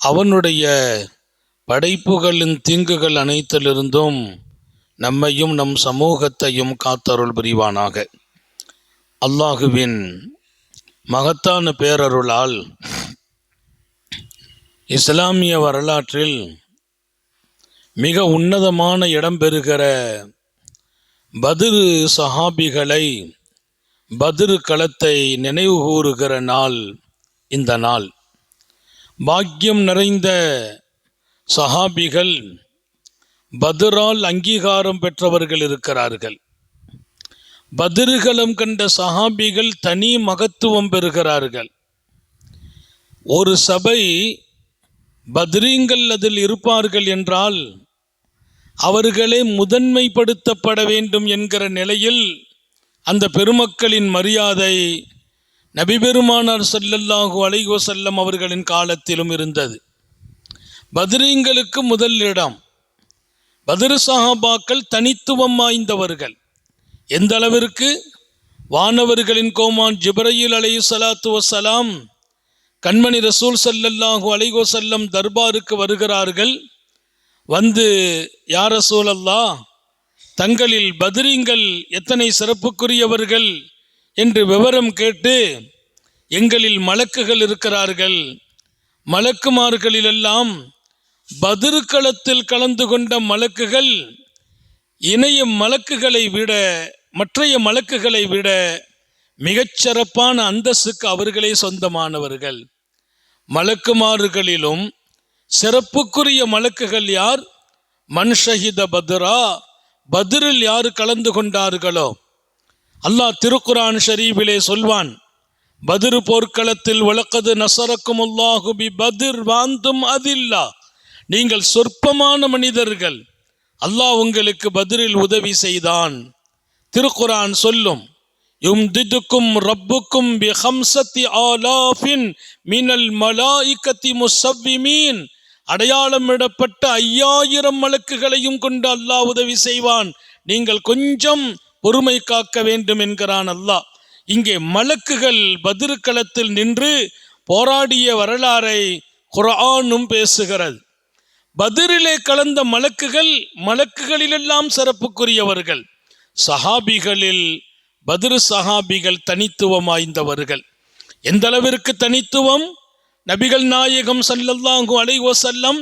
அவனுடைய படைப்புகளின் தீங்குகள் அனைத்திலிருந்தும் நம்மையும் நம் சமூகத்தையும் காத்தருள் புரிவானாக. அல்லாஹுவின் மகத்தான பேரருளால் இஸ்லாமிய வரலாற்றில் மிக உன்னதமான இடம் பெறுகிற பதிரு சஹாபிகளை பதிரு களத்தை நினைவு கூறுகிற நாள் இந்த நாள். பாக்கியம் நிறைந்த சஹாபிகள் பதுரால் அங்கீகாரம் பெற்றவர்கள் இருக்கிறார்கள். பதிர்களம் கண்ட சஹாபிகள் தனி மகத்துவம் பெறுகிறார்கள். ஒரு சபை பத்ரீங்கள் அதில் இருப்பார்கள் என்றால் அவர்களே முதன்மைப்படுத்தப்பட வேண்டும் என்கிற நிலையில் அந்த பெருமக்களின் மரியாதை நபிபெருமானார் ஸல்லல்லாஹு அலைகோ செல்லம் அவர்களின் காலத்திலும் இருந்தது. பதிரீங்களுக்கு முதல் இடம். பதிரு சஹாபாக்கள் தனித்துவம் வாய்ந்தவர்கள். எந்த அளவிற்கு? வானவர்களின் கோமான் ஜிப்ரையில் அலையு சலாத்து வசலாம் கண்மணி ரசூல் சல்லல்லாஹு அலைகோ செல்லம் தர்பாருக்கு வருகிறார்கள். வந்து யார் ரசூல் அல்லா தங்களில் பதிரிங்கள் எத்தனை சிறப்புக்குரியவர்கள்? என்று விவரம் கேட்டு எங்களில் மலக்குகள் இருக்கிறார்கள். மலக்குமார்களிலெல்லாம் பதிர்களத்தில் கலந்து கொண்ட மலக்குகள் இணைய மலக்குகளை விட மற்றைய மலக்குகளை விட மிகச்சிறப்பான அந்தஸ்துக்கு அவர்களே சொந்தமானவர்கள். மலக்குமாறுகளிலும் சிறப்புக்குரிய மலக்குகள் யார்? மன்ஷஹித பத்ரா பத்ரில் யார் கலந்து கொண்டார்களோ? அல்லாஹ் திருக்குரான் ஷரீஃபிலே சொல்வான் பதிர் போர்க்களத்தில் வழக்கது நசரக்கும் அல்லாஹு பதிர் வாந்தும் அதில்லா. நீங்கள் சொற்பமான மனிதர்கள் அல்லாஹ் உங்களுக்கு பதிரில் உதவி செய்தான். திருக்குரான் சொல்லும் யும்திதுக்கும் ரப்புக்கும் பி ஹம்சத்தி ஆலாஃபின் மினல் மலாயிக்கத்தி முசவ்விமீன். அடையாளமிடப்பட்ட ஐயாயிரம் மலக்குகளையும் கொண்டு அல்லாஹ் உதவி செய்வான். நீங்கள் கொஞ்சம் பொறுமை காக்க வேண்டும் என்கிறான் அல்லாஹ். இங்கே மலக்குகள் பதிருக்களத்தில் நின்று போராடிய வரலாறை குரானும் பேசுகிறது. பதிரிலே கலந்த மலக்குகள் மலக்குகளிலெல்லாம் சிறப்புக்குரியவர்கள். சஹாபிகளில் பதிரு சஹாபிகள் தனித்துவம் வாய்ந்தவர்கள். எந்த அளவிற்கு தனித்துவம்? நபிகள் நாயகம் ஸல்லல்லாஹு அலைவசல்லம்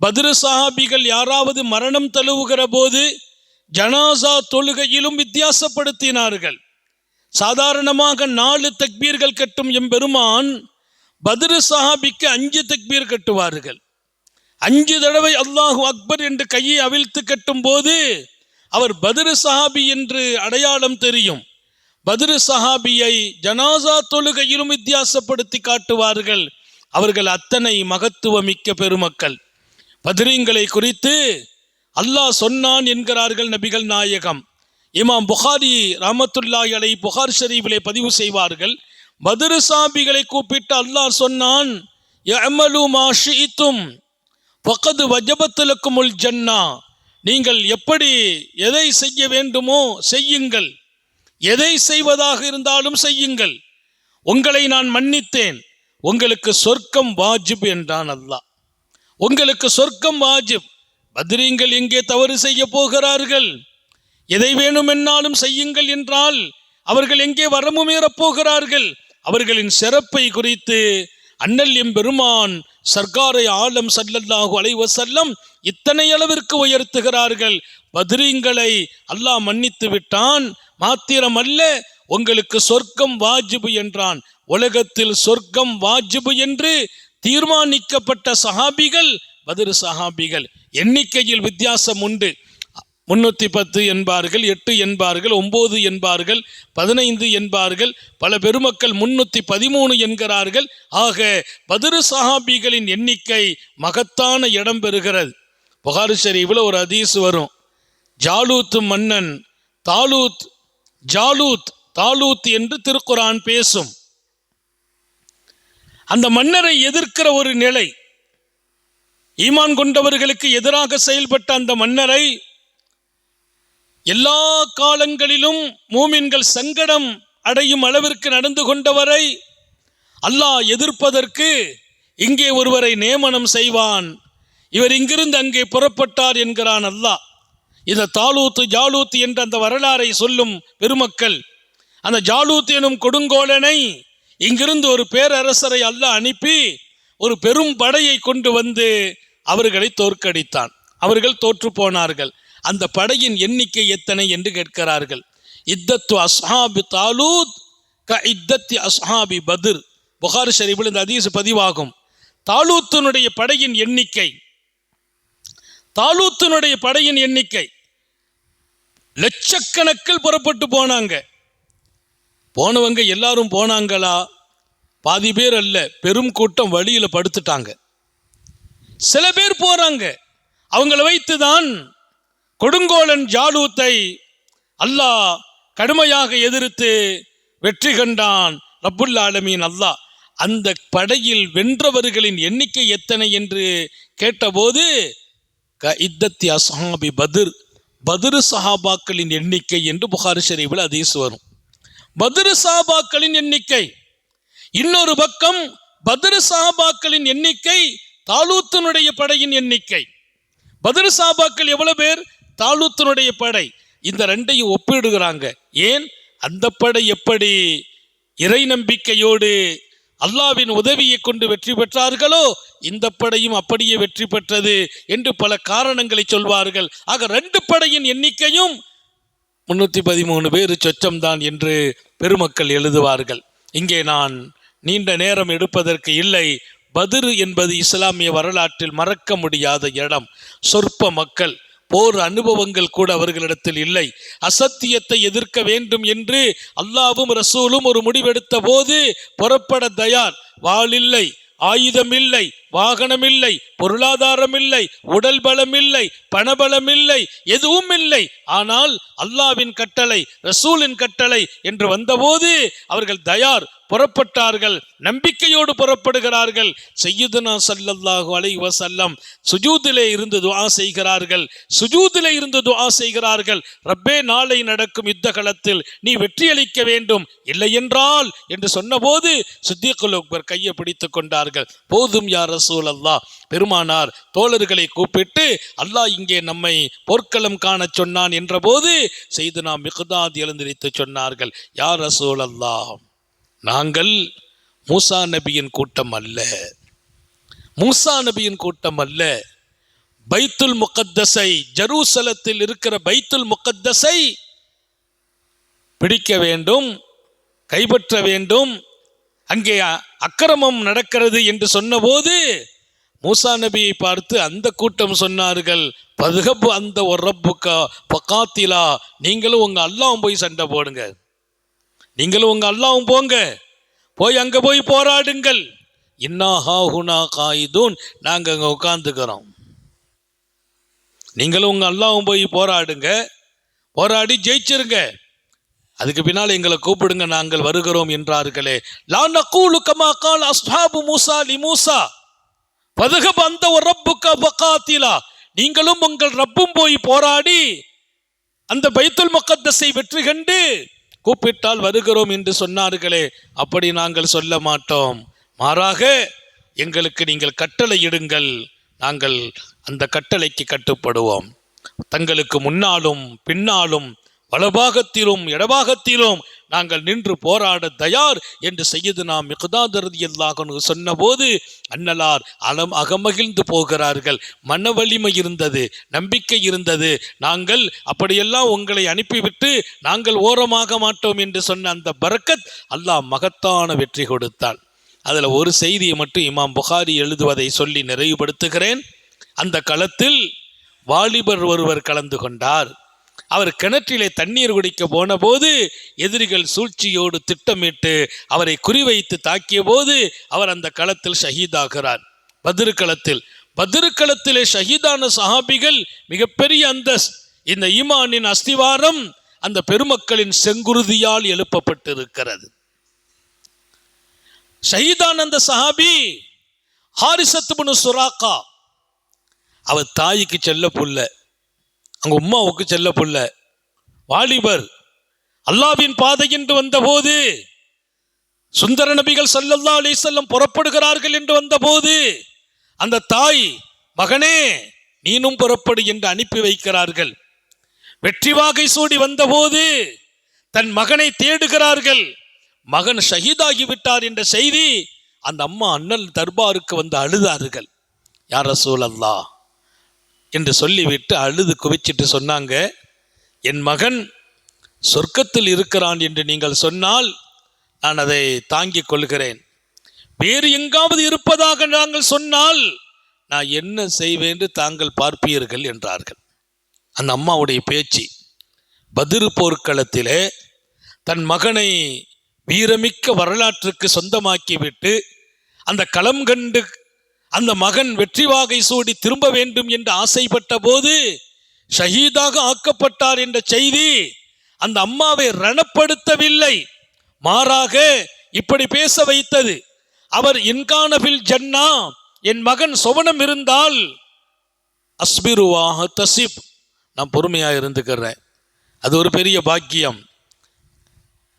பதிரு சஹாபிகள் யாராவது மரணம் தழுவுகிற போது ஜனாசா தொழுகையிலும் வித்தியாசப்படுத்தினார்கள். சாதாரணமாக நாலு தக்பீர்கள் கட்டும் எம்பெருமான் பதிரு சஹாபிக்கு அஞ்சு தக்பீர் கட்டுவார்கள். அஞ்சு தடவை அல்லாஹு அக்பர் என்று கையை அவிழ்த்து கட்டும் போது அவர் பதிரு சஹாபி என்று அடையாளம் தெரியும். பதிரு சஹாபியை ஜனாசா தொழுகையிலும் வித்தியாசப்படுத்தி காட்டுவார்கள். அவர்கள் அத்தனை மகத்துவமிக்க பெருமக்கள். பதிரீங்களை குறித்து அல்லாஹ் சொன்னான் என்கிறார்கள் நபிகள் நாயகம். இமாம் புகாரி ரஹமத்துல்லாஹி அலை புகார் ஷரீஃபிலே பதிவு செய்வார்கள். பதிரு சாபிகளை கூப்பிட்டு அல்லாஹ் சொன்னான் பக்கது வஜபத்திலுக்கும் உள் ஜன்னா. நீங்கள் எப்படி எதை செய்ய வேண்டுமோ செய்யுங்கள். எதை செய்வதாக இருந்தாலும் செய்யுங்கள். உங்களை நான் மன்னித்தேன். உங்களுக்கு சொர்க்கம் வாஜிப் என்றான் அல்லாஹ். உங்களுக்கு சொர்க்கம் வாஜிப். பத்ரீங்கள் எங்கே தவறு செய்ய போகிறார்கள்? எதை வேணுமென்னாலும் செய்யுங்கள் என்றால் அவர்கள் எங்கே வரமுமேறப் போகிறார்கள்? அவர்களின் சிறப்பை குறித்து அண்ணல் எம்பெருமான் சர்க்காரை ஆலம் சல்லல்லாஹு அலைவ செல்லம் இத்தனை அளவிற்கு உயர்த்துகிறார்கள். பத்ரீங்களை அல்லாஹ் மன்னித்து விட்டான். மாத்திரம் அல்ல உங்களுக்கு சொர்க்கம் வாஜிபு என்றான். உலகத்தில் சொர்க்கம் வாஜிபு என்று தீர்மானிக்கப்பட்ட சஹாபிகள் பதிரு சஹாபிகள். எண்ணிக்கையில் வித்தியாசம் உண்டு. முன்னூற்றி பத்து என்பார்கள் எட்டு என்பார்கள் ஒம்பது என்பார்கள் பதினைந்து என்பார்கள் பல பெருமக்கள் முன்னூற்றி பதிமூணு என்கிறார்கள். ஆக பதிரு சஹாபிகளின் எண்ணிக்கை மகத்தான இடம் பெறுகிறது. புகாரி ஷரீஃபில் ஒரு அதீஸ் வரும். ஜாலூத் மன்னன் தாலூத் ஜாலூத் தாலூத் என்று திருக்குரான் பேசும். அந்த மன்னரை எதிர்க்கிற ஒரு நிலை ஈமான் கொண்டவர்களுக்கு எதிராக செயல்பட்ட அந்த மன்னரை எல்லா காலங்களிலும் மூமின்கள் சங்கடம் அடையும் அளவிற்கு நடந்து கொண்டவரை அல்லாஹ் எதிர்ப்பதற்கு இங்கே ஒருவரை நியமனம் செய்வான். இவர் இங்கிருந்து அங்கே புறப்பட்டார் என்கிறான் அல்லாஹ். இந்த தாலூத்து ஜாலூத் என்ற அந்த வரலாறை சொல்லும் பெருமக்கள் அந்த ஜாலூத் எனும் கொடுங்கோலனை இங்கிருந்து ஒரு பேரரசரை அல்லாஹ் அனுப்பி ஒரு பெரும் படையை கொண்டு வந்து அவர்களை தோற்கடித்தான். அவர்கள் தோற்று போனார்கள். அந்த படையின் எண்ணிக்கை எத்தனை என்று கேட்கிறார்கள். இத்தத்து அஸ்ஹாபி தாலூத் க இத்தத்தி அஸ்ஹாபி பதிர். புகார் ஷரீஃபில் இந்த அதீஸ் பதிவாகும். தாலூத்தினுடைய படையின் எண்ணிக்கை. தாலூத்தினுடைய படையின் எண்ணிக்கை. லட்சக்கணக்கில் புறப்பட்டு போனாங்க. போனவங்க எல்லாரும் போனாங்களா? பாதி பேர் அல்ல. பெரும் கூட்டம் வழியில் படுத்துட்டாங்க. சில பேர் போறாங்க. அவங்கள வைத்துதான் கொடுங்கோலன் ஜாலூத்தை அல்லாஹ் கடுமையாக எதிர்த்து வெற்றி கண்டான். ரப்புல் ஆலமீன் அல்லாஹ். அந்த படையில் வென்றவர்களின் எண்ணிக்கை எத்தனை என்று கேட்டபோது க இத்தத்தி அசாபி பதிர். பத்ரு சஹாபாக்களின் எண்ணிக்கை என்று புகாரி ஷரீஃபில் அதீஸ் வரும். பத்ரு சஹாபாக்களின் எண்ணிக்கை. இன்னொரு பக்கம் பத்ரு சஹாபாக்களின் எண்ணிக்கை தாலூத்தினுடைய படையின் எண்ணிக்கை. பத்ரு சாபாக்கள் எவ்வளவு பேர்? தாலூத்தினுடைய படை. இந்த ரெண்டையும் ஒப்பிடுகிறாங்க. ஏன்? அந்த படை எப்படி இறை நம்பிக்கையோடு அல்லாவின் உதவியை கொண்டு வெற்றி பெற்றார்களோ இந்த படையும் அப்படியே வெற்றி பெற்றது என்று பல காரணங்களை சொல்வார்கள். ஆக ரெண்டு படையின் எண்ணிக்கையும் முன்னூற்றி பதிமூணு பேர் சொச்சம்தான் என்று பெருமக்கள் எழுதுவார்கள். இங்கே நான் நீண்ட நேரம் எடுப்பதற்கு இல்லை. பதிரு என்பது இஸ்லாமிய வரலாற்றில் மறக்க முடியாத இடம். சொற்ப மக்கள் போர் அனுபவங்கள் கூட அவர்களிடத்தில் இல்லை. அசத்தியத்தை எதிர்க்க வேண்டும் என்று அல்லாவும் ரசூலும் ஒரு முடிவெடுத்த போது புறப்பட தயார். வாளில்லை ஆயுதம் இல்லை வாகனம் இல்லை பொருளாதாரம் இல்லை உடல் பலம் இல்லை பணபலம் இல்லை எதுவும் இல்லை ஆனால் அல்லாவின் கட்டளை ரசூலின் கட்டளை என்று வந்தபோது அவர்கள் தயார். புறப்பட்டார்கள் நம்பிக்கையோடு புறப்படுகிறார்கள். செய்யுதுனா சல்லல்லாஹு அலை வசல்லம் சுஜூதிலே இருந்து துவா செய்கிறார்கள். சுஜூதிலே இருந்து துவா செய்கிறார்கள். ரப்பே நாளை நடக்கும் யுத்த களத்தில் நீ வெற்றியளிக்க வேண்டும். இல்லை என்றால் என்று சொன்னபோது சித்திகுல் அக்பர் கையை பிடித்துக் கொண்டார்கள். போதும் யார் ரசூல் அல்லாஹ் பெருமானார் தோழர்களை கூப்பிட்டு அல்லாஹ் இங்கே நம்மை போர்க்களம் காணச் சொன்னான் என்றபோது செய்து நாம் மிகுதாத் எழுந்திரித்து சொன்னார்கள். யார் ரசூல் அல்லாஹ் நாங்கள் மூசா நபியின் கூட்டம் அல்ல. மூசா நபியின் கூட்டம் அல்ல. பைத்துல் முகத்தஸை ஜெருசலத்தில் இருக்கிற பைத்துல் முகத்தஸை பிடிக்க வேண்டும் கைப்பற்ற வேண்டும். அங்கே அக்கிரமம் நடக்கிறது என்று சொன்னபோது மூசா நபியை பார்த்து அந்த கூட்டம் சொன்னார்கள் பதுகப்பு அந்த ஒரு ரப்புக்கா பக்காத்திலா நீங்களும் உங்கள் அல்லாவும் போய் சண்டை போடுங்க. நீங்களும் உங்கள் அல்லாவும் போங்க. போய் அங்கே போய் போராடுங்கள். இன்னா ஹாஹுனா காயிதூன். நாங்கள் அங்கே உட்காந்துக்கிறோம் நீங்களும் உங்கள் அல்லாவும் போய் போராடுங்க. போராடி ஜெயிச்சிருங்க. அதுக்கு பின்னால் எங்களை கூப்பிடுங்க நாங்கள் வருகிறோம் என்றார்களே. லா நகூலு கமா கால் அஸ்ஹாபு மூசா லி மூசா. பதுகப் அந்த ஒரு ரப்புக்க பக்காத்திலா நீங்களும் உங்கள் ரப்பும் போய் போராடி அந்த பைத்துல் முகத்தஸை வெற்றி கண்டு கூப்பிட்டால் வருகிறோம் என்று சொன்னார்களே அப்படி நாங்கள் சொல்ல மாட்டோம். மாறாக எங்களுக்கு நீங்கள் கட்டளையிடுங்கள் நாங்கள் அந்த கட்டளைக்கு கட்டுப்படுவோம். தங்களுக்கு முன்னாலும் பின்னாலும் வலபாகத்திலும் இடபாகத்திலும் நாங்கள் நின்று போராட தயார் என்று செய்து நாம் மிகுதாதரதி எல்லாகனு சொன்னபோது அன்னலார் அலம் அகமகிழ்ந்து போகிறார்கள். மன வலிமை இருந்தது நம்பிக்கை இருந்தது. நாங்கள் அப்படியெல்லாம் உங்களை அனுப்பிவிட்டு நாங்கள் ஓரமாக மாட்டோம் என்று சொன்ன அந்த பரக்கத் அல்லாஹ் மகத்தான வெற்றி கொடுத்தான் அதில் ஒரு செய்தியை மட்டும் இமாம் புகாரி எழுதுவதை சொல்லி நிறைவுபடுத்துகிறேன். அந்த களத்தில் வாலிபர் ஒருவர் கலந்து கொண்டார். அவர் கிணற்றிலே தண்ணீர் குடிக்க போன போது எதிரிகள் சூழ்ச்சியோடு திட்டமிட்டு அவரை குறிவைத்து தாக்கிய போது அவர் அந்த களத்தில் ஷஹீதாகிறார். பத்ரு களத்தில். களத்திலே ஷஹீதான சஹாபிகள் மிகப்பெரிய அந்த இந்த ஈமானின் அஸ்திவாரம் அந்த பெருமக்களின் செங்குருதியால் எழுப்பப்பட்டிருக்கிறது. ஷஹீதானந்த சஹாபி ஹாரிசத்துபுனு சுராக்கா. அவர் தாய்க்கு செல்ல புள்ள அங்க உம்மாவுக்கு செல்ல புள்ள வாலிபர் அல்லாவின் பாதை என்று வந்தபோது சுந்தர நபிகள் சல்லல்லா அலிசல்லம் புறப்படுகிறார்கள் என்று வந்தபோது அந்த தாய் மகனே நீனும் புறப்படு என்று அனுப்பி வைக்கிறார்கள். வெற்றி வாகை சூடி வந்தபோது தன் மகனை தேடுகிறார்கள். மகன் ஷஹீதாகி விட்டார் என்ற செய்தி அந்த அம்மா அண்ணல் தர்பாருக்கு வந்து அழுதார்கள். யார் ரசூல் அல்லாஹ் என்று சொல்லிவிட்டு அழுது குவிச்சிட்டு சொன்னாங்க என் மகன் சொர்க்கத்தில் இருக்கிறான் என்று நீங்கள் சொன்னால் நான் அதை தாங்கிக் கொள்கிறேன். வேறு எங்காவது இருப்பதாக நாங்கள் சொன்னால் நான் என்ன செய்வேன் என்று தாங்கள் பார்ப்பீர்கள் என்றார்கள். அந்த அம்மாவுடைய பேச்சு பதிரு போர்க்களத்திலே தன் மகனை வீரமிக்க வரலாற்றுக்கு சொந்தமாக்கிவிட்டு அந்த களம் கண்டு அந்த மகன் வெற்றி வாகை சூடி திரும்ப வேண்டும் என்று ஆசைப்பட்ட போது ஷஹீதாக ஆக்கப்பட்டார் என்ற செய்தி அந்த அம்மாவை ரணப்படுத்தவில்லை. மாறாக இப்படி பேச வைத்தது அவர் இன்கானபில் ஜன்னா என் மகன் சொவனம் இருந்தால் அஸ்பிருவாக தசிப் நான் பொறுமையாக இருந்துக்கிறேன். அது ஒரு பெரிய பாக்கியம்.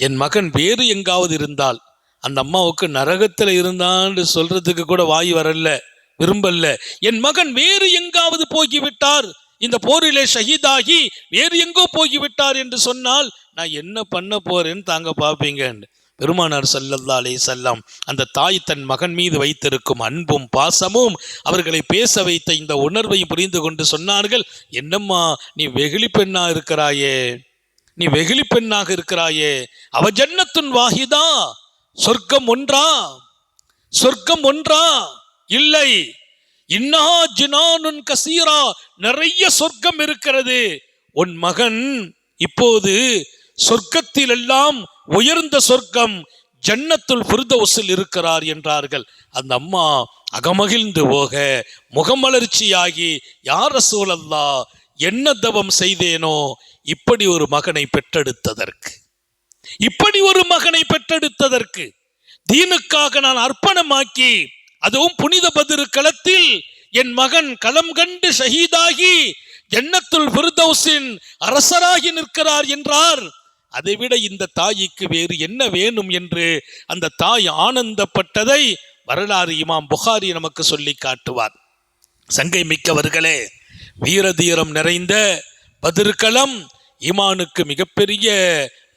என் மகன் வேறு எங்காவது இருந்தால் அந்த அம்மாவுக்கு நரகத்தில் இருந்தான்னு சொல்றதுக்கு கூட வாய் வரல விரும்பல. என் மகன் வேறு எங்காவது போகிவிட்டார் இந்த போரிலே ஷஹீதாகி வேறு எங்கோ போகிவிட்டார் என்று சொன்னால் நான் என்ன பண்ண போறேன்னு தாங்க பார்ப்பீங்க பெருமானார் சல்லல்லா அலே செல்லம் அந்த தாய் தன் மகன் மீது வைத்திருக்கும் அன்பும் பாசமும் அவர்களை பேச வைத்த இந்த உணர்வை புரிந்து கொண்டு சொன்னார்கள் என்னம்மா நீ வெகுளி பெண்ணா இருக்கிறாயே? நீ வெகுளி பெண்ணாக இருக்கிறாயே? அவ ஜன்னத்துன் வாஹிதா? சொர்க்கம் ஒன்றா? சொர்க்கம் ஒன்றா? இல்லை. இன்னா ஜினானுன் கசீரா. நிறைய சொர்க்கம் இருக்கிறது. உன் மகன் இப்போது சொர்க்கத்தில் எல்லாம் உயர்ந்த சொர்க்கம் ஜன்னத்துள் ஃபிர்தௌஸில் இருக்கிறார் என்றார்கள். அந்த அம்மா அகமகிழ்ந்து போக முகமலர்ச்சியாகி யார் சூழல்லா என்ன தவம் செய்தேனோ இப்படி ஒரு மகனை பெற்றெடுத்ததற்கு. இப்படி ஒரு மகனை பெற்றெடுத்ததற்கு தீனுக்காக நான் அர்ப்பணமாக்கி அதுவும் புனித பதிரு களத்தில் என் மகன் களம் கண்டு ஷஹீதாகி ஜன்னத்துல் ஃபிர்தௌஸின் அரசராகி நிற்கிறார் என்றார். அதைவிட இந்த தாய்க்கு வேறு என்ன வேணும் என்று அந்த தாய் ஆனந்தப்பட்டதை வரலாறு இமாம் புகாரி நமக்கு சொல்லி காட்டுவார். சங்கை மிக்கவர்களே வீரதீரம் நிறைந்த பதிர்களம் ஈமானுக்கு மிகப்பெரிய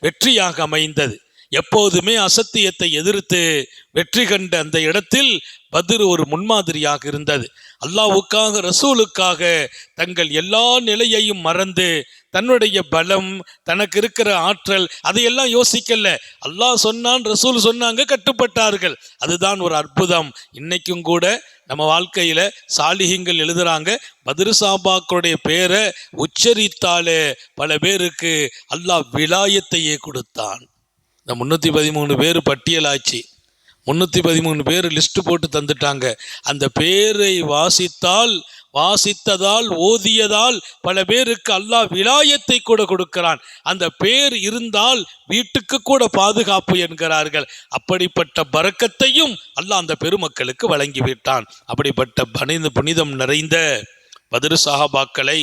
வெற்றியாக அமைந்தது. எப்போதுமே அசத்தியத்தை எதிர்த்து வெற்றி கண்ட அந்த இடத்தில் பத்ர் ஒரு முன்மாதிரியாக இருந்தது. அல்லாவுக்காக ரசூலுக்காக தங்கள் எல்லா நிலையையும் மறந்து தன்னுடைய பலம் தனக்கு இருக்கிற ஆற்றல் அதையெல்லாம் யோசிக்கல. அல்லாஹ் சொன்னான் ரசூல் சொன்னாங்க கட்டுப்பட்டார்கள். அதுதான் ஒரு அற்புதம். இன்னைக்கும் கூட நம்ம வாழ்க்கையில சாலிகங்கள் எழுதுறாங்க பத்ரு சாபாக்களுடைய பேரை உச்சரித்தாலே பல பேருக்கு அல்லாஹ் விலாயத்தையே கொடுத்தான். இந்த முந்நூற்றி பதிமூணு பேர் பட்டியலாச்சு முந்நூற்றி பதிமூணு பேர் லிஸ்ட்டு போட்டு தந்துட்டாங்க. அந்த பேரை வாசித்தால் வாசித்ததால் ஓதியதால் பல பேருக்கு அல்லாஹ் விலாயத்தை கூட கொடுக்கிறான். அந்த பேர் இருந்தால் வீட்டுக்கு கூட பாதுகாப்பு என்கிறார்கள். அப்படிப்பட்ட பறக்கத்தையும் அல்லாஹ் அந்த பெருமக்களுக்கு வழங்கிவிட்டான். அப்படிப்பட்ட பனித புனிதம் நிறைந்த பதிரு சாஹாபாக்களை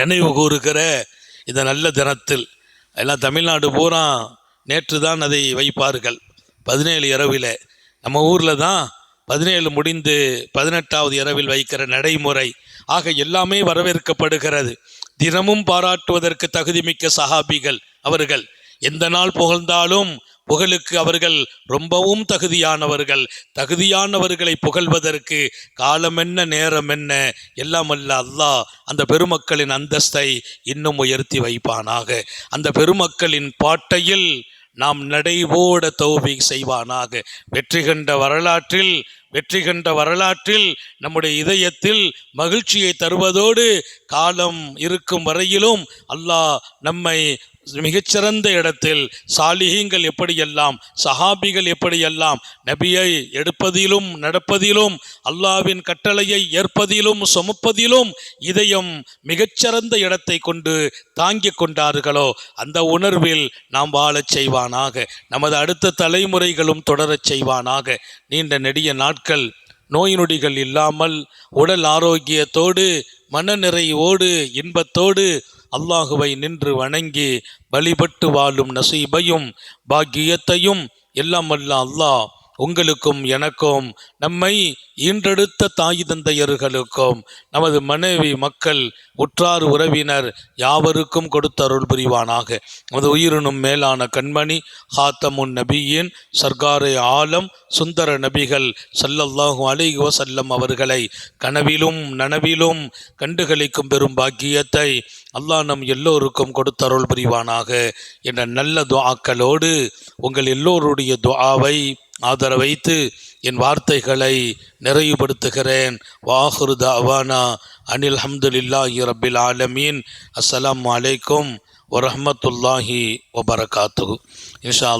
நினைவு கூறுகிற இந்த நல்ல தினத்தில் எல்லாம் தமிழ்நாடு பூரா நேற்று தான் அதை வைப்பார்கள். பதினேழு இரவில். நம்ம ஊரில் தான் பதினேழு முடிந்து பதினெட்டாவது இரவில் வைக்கிற நடைமுறை. ஆக எல்லாமே வரவேற்கப்படுகிறது. தினமும் பாராட்டுவதற்கு தகுதிமிக்க சஹாபிகள் அவர்கள். எந்த நாள் புகழ்ந்தாலும் புகழுக்கு அவர்கள் ரொம்பவும் தகுதியானவர்கள். தகுதியானவர்களை புகழ்வதற்கு காலம் என்ன நேரம் என்ன எல்லாம் அல்ல அல்லாஹ் அந்த பெருமக்களின் அந்தஸ்தை இன்னும் உயர்த்தி வைப்பானாக. அந்த பெருமக்களின் பாட்டையில் நாம் நடைபோட தௌபிக் செய்வானாக. வெற்றி கண்ட வரலாற்றில் வெற்றி கண்ட வரலாற்றில் நம்முடைய இதயத்தில் மகிழ்ச்சியை தருவதோடு காலம் இருக்கும் வரையிலும் அல்லாஹ் நம்மை மிகச்சிறந்த இடத்தில் சாலிகங்கள் எப்படியெல்லாம் சஹாபிகள் எப்படியெல்லாம் நபியை எடுப்பதிலும் நடப்பதிலும் அல்லாவின் கட்டளையை ஏற்பதிலும் சுமப்பதிலும் இதயம் மிகச்சிறந்த இடத்தை கொண்டு தாங்கிக் கொண்டார்களோ அந்த உணர்வில் நாம் வாழச் செய்வானாக நமது அடுத்த தலைமுறைகளும் தொடரச் செய்வானாக. நீண்ட நெடிய நாட்கள் நோய் நொடிகள் இல்லாமல் உடல் ஆரோக்கியத்தோடு மனநிறைவோடு இன்பத்தோடு அல்லாஹுவை நின்று வணங்கி வழிபட்டு வாழும் நசீபையும் பாக்கியத்தையும் எல்லாம் வல்ல அல்லாஹ் உங்களுக்கும் எனக்கும் நம்மை ஈன்றெடுத்த தாய் தந்தையர்களுக்கும் நமது மனைவி மக்கள் உற்றார் உறவினர் யாவருக்கும் கொடுத்த அருள் புரிவானாக. நமது உயிரினும் மேலான கண்மணி ஹாத்தமுன் நபியின் சர்க்காரை ஆலம் சுந்தர நபிகள் ஸல்லல்லாஹு அலைஹி வசல்லம் அவர்களை கனவிலும் நனவிலும் கண்டுகளிக்கும் பெரும் பாக்கியத்தை அல்லாஹ் நம் எல்லோருக்கும் கொடுத்த அருள் புரிவானாக. என்ற நல்ல துவாக்களோடு உங்கள் எல்லோருடைய துவாவை துஆவை ஆதரவைத்து என் வார்த்தைகளை நிறைவுபடுத்துகிறேன். வாஹுரு அவானா அனில் ஹம்துலில்லாஹி ரபில் ஆலமீன். அஸ்லாம் அலைக்கும் வரமத்துல்லாஹி வபரகாத்து இன்ஷா